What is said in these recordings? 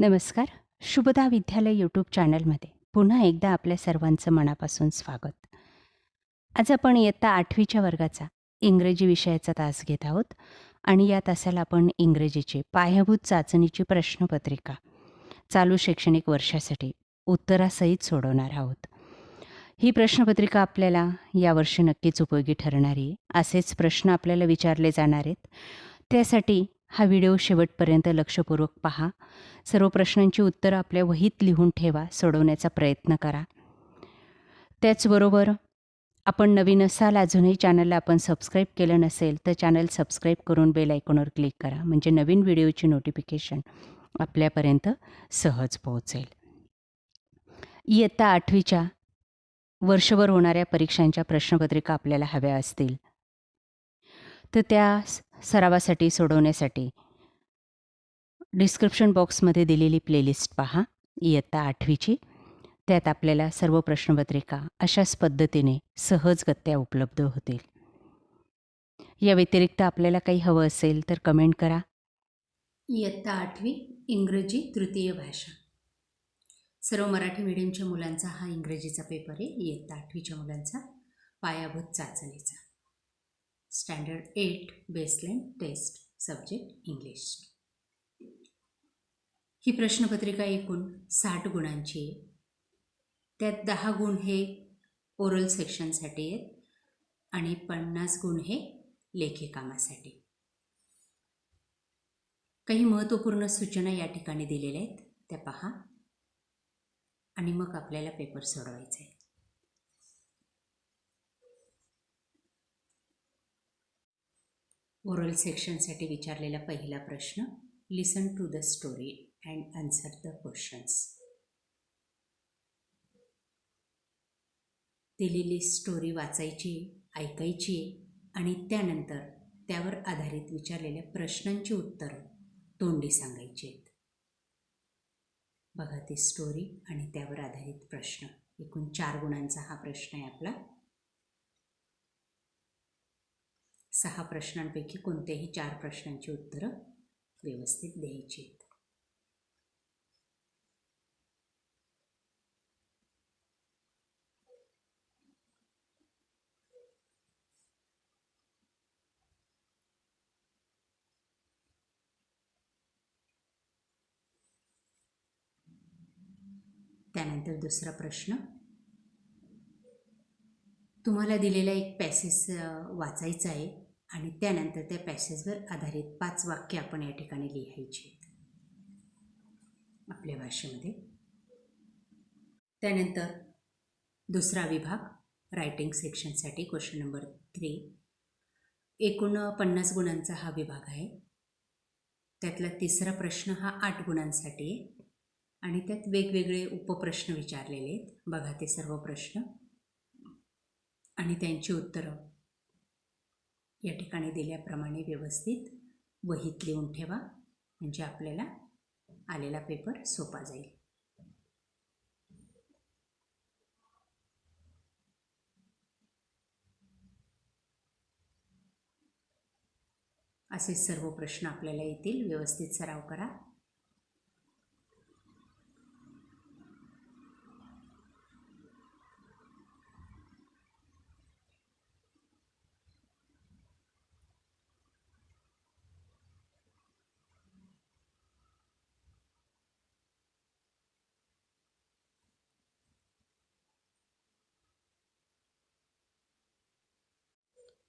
नमस्कार. शुभदा विद्यालय यूट्यूब चॅनलमध्ये पुन्हा एकदा आपल्या सर्वांचं मनापासून स्वागत. आज आपण इयत्ता आठवीच्या वर्गाचा इंग्रजी विषयाचा तास घेत आहोत आणि या तासाला आपण इंग्रजीची पायाभूत चाचणीची प्रश्नपत्रिका चालू शैक्षणिक वर्षासाठी उत्तरासहित सोडवणार आहोत. ही प्रश्नपत्रिका आपल्याला यावर्षी नक्कीच उपयोगी ठरणारी असेच प्रश्न आपल्याला विचारले जाणार आहेत. त्यासाठी हा व्हिडिओ शेवटपर्यंत लक्षपूर्वक पहा. सर्व प्रश्नांची उत्तरं आपल्या वहीत लिहून ठेवा सोडवण्याचा प्रयत्न करा. त्याचबरोबर आपण नवीन असाल अजूनही चॅनलला आपण सबस्क्राईब केलं नसेल तर चॅनल सबस्क्राईब करून बेल आयकॉनवर क्लिक करा म्हणजे नवीन व्हिडिओची नोटिफिकेशन आपल्यापर्यंत सहज पोहोचेल. इयत्ता आठवीच्या वर्षभर होणाऱ्या परीक्षांच्या प्रश्नपत्रिका आपल्याला हव्या असतील. तर त्या सरावासाठी सोडवण्यासाठी. डिस्क्रिप्शन बॉक्समध्ये दिलेली प्लेलिस्ट पहा इयत्ता आठवीची. त्यात आपल्याला सर्व प्रश्नपत्रिका अशाच पद्धतीने सहजगत्या उपलब्ध होतील. या व्यतिरिक्त आपल्याला काही हवं असेल तर कमेंट करा. इयत्ता आठवी इंग्रजी तृतीय भाषा. सर्व मराठी मीडियमच्या मुलांचा हा इंग्रजीचा पेपर आहे. इयत्ता आठवीच्या मुलांचा पायाभूत चाचणीचा. Standard eight baseline test subject English ही प्रश्नपत्रिका एकूण साठ गुणांची आहे. त्यात दहा गुण हे ओरल सेक्शनसाठी आहेत आणि पन्नास गुण हे लेखी कामासाठी काही महत्त्वपूर्ण सूचना या ठिकाणी दिलेल्या आहेत. त्या पहा. आणि मग आपल्याला पेपर सोडवायचा आहे ओरल सेक्शनसाठी विचारलेला पहिला प्रश्न listen to the story and answer the questions दिलेली स्टोरी वाचायची ऐकायची आणि त्यानंतर त्यावर आधारित विचारलेल्या प्रश्नांची उत्तरं तोंडी सांगायची आहेत. बघा ती स्टोरी आणि त्यावर आधारित प्रश्न. एकूण चार गुणांचा हा प्रश्न आहे आपला. सहा प्रश्नांपैकी कोणत्याही चार प्रश्नांची उत्तरं व्यवस्थित द्यायची आहेत. त्यानंतर दुसरा प्रश्न. तुम्हाला दिलेला एक पॅसेज वाचायचा आहे. आणि त्यानंतर त्या पॅसेजवर आधारित पाच वाक्य आपण या ठिकाणी लिहायची आहेत. आपल्या भाषेमध्ये. त्यानंतर दुसरा विभाग रायटिंग सेक्शनसाठी क्वेश्चन नंबर थ्री एकूण पन्नास गुणांचा हा विभाग आहे. त्यातला तिसरा प्रश्न हा आठ गुणांसाठी आहे. आणि त्यात वेगवेगळे उपप्रश्न विचारलेले आहेत. बघा ते सर्व प्रश्न. आणि त्यांची उत्तरं. या ठिकाणी दिल्याप्रमाणे व्यवस्थित वहीत लिहून ठेवा. म्हणजे आपल्याला आलेला पेपर सोपा जाईल. असे सर्व प्रश्न आपल्याला येतील. व्यवस्थित सराव करा.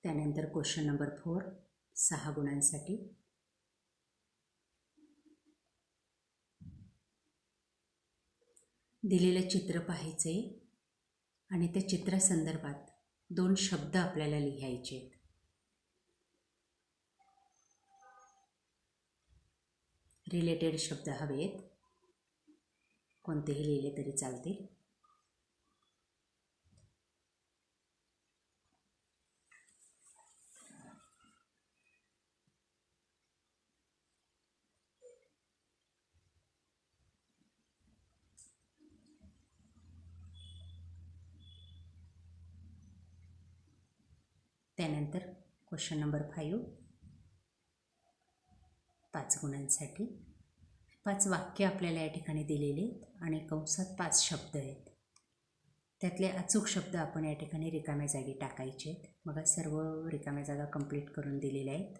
त्यानंतर क्वेश्चन नंबर फोर सहा गुणांसाठी. दिलेलं चित्र पाहायचं आहे आणि त्या चित्रासंदर्भात दोन शब्द आपल्याला लिहायचे आहेत. रिलेटेड शब्द हवेत. कोणतेही लिहिले तरी चालतील. त्यानंतर क्वेश्चन नंबर फाईव्ह पाच गुणांसाठी. पाच वाक्य आपल्याला या ठिकाणी दिलेली आहेत आणि कंसात पाच शब्द आहेत. त्यातले अचूक शब्द आपण या ठिकाणी रिकाम्या जागी टाकायचे आहेत. मग सर्व रिकाम्या जागा कंप्लीट करून दिलेल्या आहेत.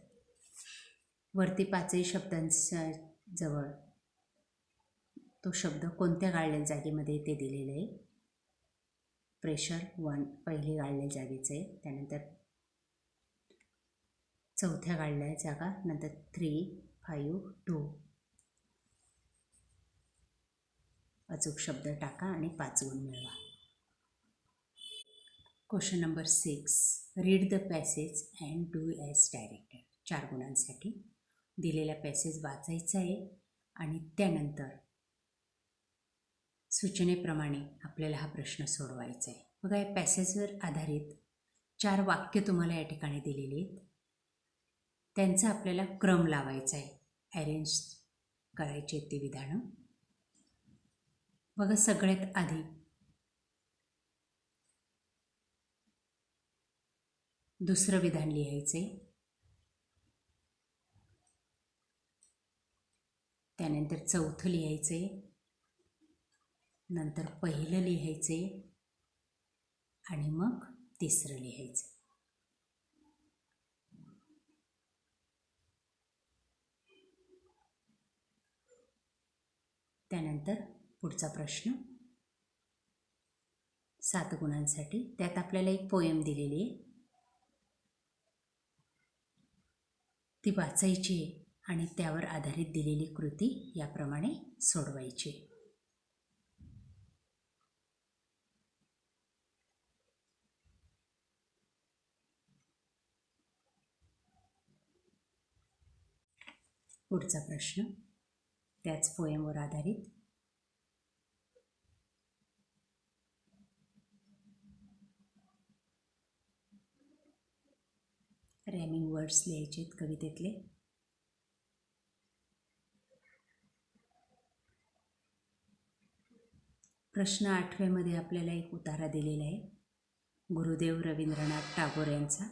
वरती पाचही शब्दांच्या जवळ तो शब्द कोणत्या गाळलेल्या जागेमध्ये ते दिलेलं आहे? प्रेशर वन पहिली गाळल्या जागेचं आहे. त्यानंतर चौथ्या गाळल्या जागा नंतर थ्री फाईव्ह टू अचूक शब्द टाका आणि पाच गुण मिळवा. Question number six read the passage and do as directed चार गुणांसाठी. दिलेला पॅसेज वाचायचा आहे आणि त्यानंतर सूचनेप्रमाणे आपल्याला हा प्रश्न सोडवायचा आहे. बघा या पॅसेजवर आधारित चार वाक्य तुम्हाला या ठिकाणी दिलेली आहेत. त्यांचा आपल्याला क्रम लावायचा आहे. अरेंज करायचे ते विधानं. बघा सगळ्यात आधी. दुसरं विधान लिहायचं आहे त्यानंतर चौथं लिहायचं आहे नंतर पहिलं लिहायचे आणि मग तिसरं लिहायचं त्यानंतर पुढचा प्रश्न. सात गुणांसाठी त्यात आपल्याला एक पोयम दिलेली आहे. ती वाचायची आहे आणि त्यावर आधारित दिलेली कृती याप्रमाणे सोडवायची आहे. पुढचा प्रश्न. त्याच पोएमवर आधारित. रॅमिंग वर्ड्स लिहायचे आहेत कवितेतले. प्रश्न आठव्यामध्ये आपल्याला एक उतारा दिलेला आहे. गुरुदेव रवींद्रनाथ टागोर यांचा.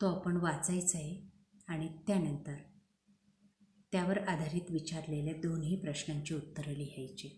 तो आपण वाचायचा आहे आणि त्यानंतर त्यावर आधारित विचारलेल्या दोन्ही प्रश्नांची उत्तरं लिहायची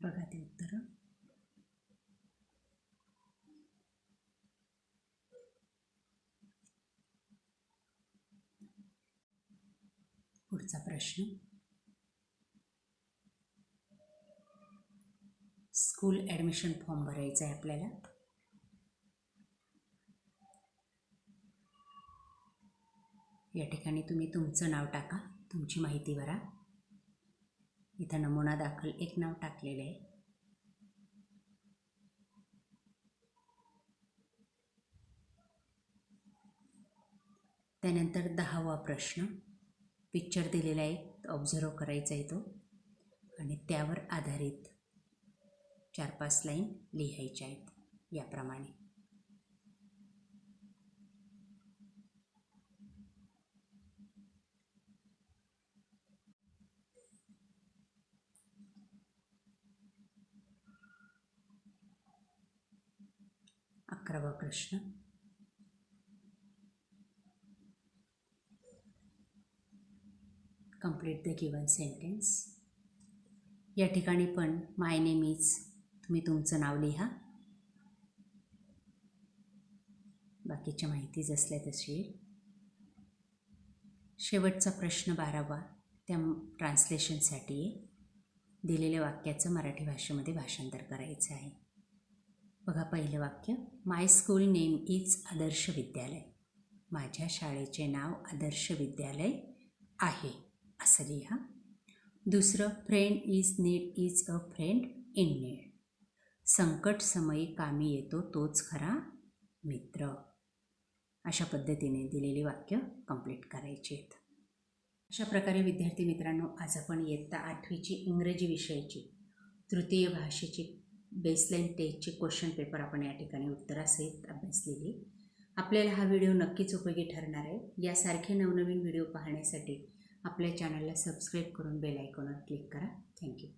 बघा ते उत्तर. पुढचा प्रश्न. स्कूल ॲडमिशन फॉर्म भरायचा आहे आपल्याला. या ठिकाणी तुम्ही तुमचं नाव टाका तुमची माहिती भरा. इथं नमुना दाखल. एक नाव टाकलेलं आहे. त्यानंतर दहावा प्रश्न. पिक्चर दिलेला आहे. ऑब्झर्व करायचा आहे तो. आणि त्यावर आधारित चार पाच लाईन लिहायच्या आहेत. याप्रमाणे. अकरावा प्रश्न कंप्लीट द गिवन सेंटेन्स या ठिकाणी पण माय नेम इज तुम्ही तुमचं नाव लिहा. बाकीच्या माहितीच असल्या तशी. शेवटचा प्रश्न बारावा त्या ट्रान्सलेशनसाठी आहे दिलेल्या वाक्याचं मराठी भाषेमध्ये भाषांतर करायचं आहे. बघा पहिलं वाक्य. My school name is Adarsh Vidyalaya. माझ्या शाळेचे नाव आदर्श विद्यालय आहे. असं लिहा. दुसरं friend is need is a friend in need संकट समयी कामी येतो तोच खरा मित्र. अशा पद्धतीने दिलेली वाक्य कंप्लीट करायची आहेत. अशा प्रकारे विद्यार्थी मित्रांनो आज आपण इयत्ता आठवीची इंग्रजी विषयाची तृतीय भाषेची बेसलाईन टेस्टचे क्वेश्चन पेपर आपण या ठिकाणी उत्तरासहित अभ्यासलेली. आपल्याला हा व्हिडिओ नक्कीच उपयोगी ठरणार आहे. यासारखे नवनवीन व्हिडिओ पाहण्यासाठी आपल्या चॅनलला सबस्क्राईब करून बेल आयकॉनवर क्लिक करा. थँक्यू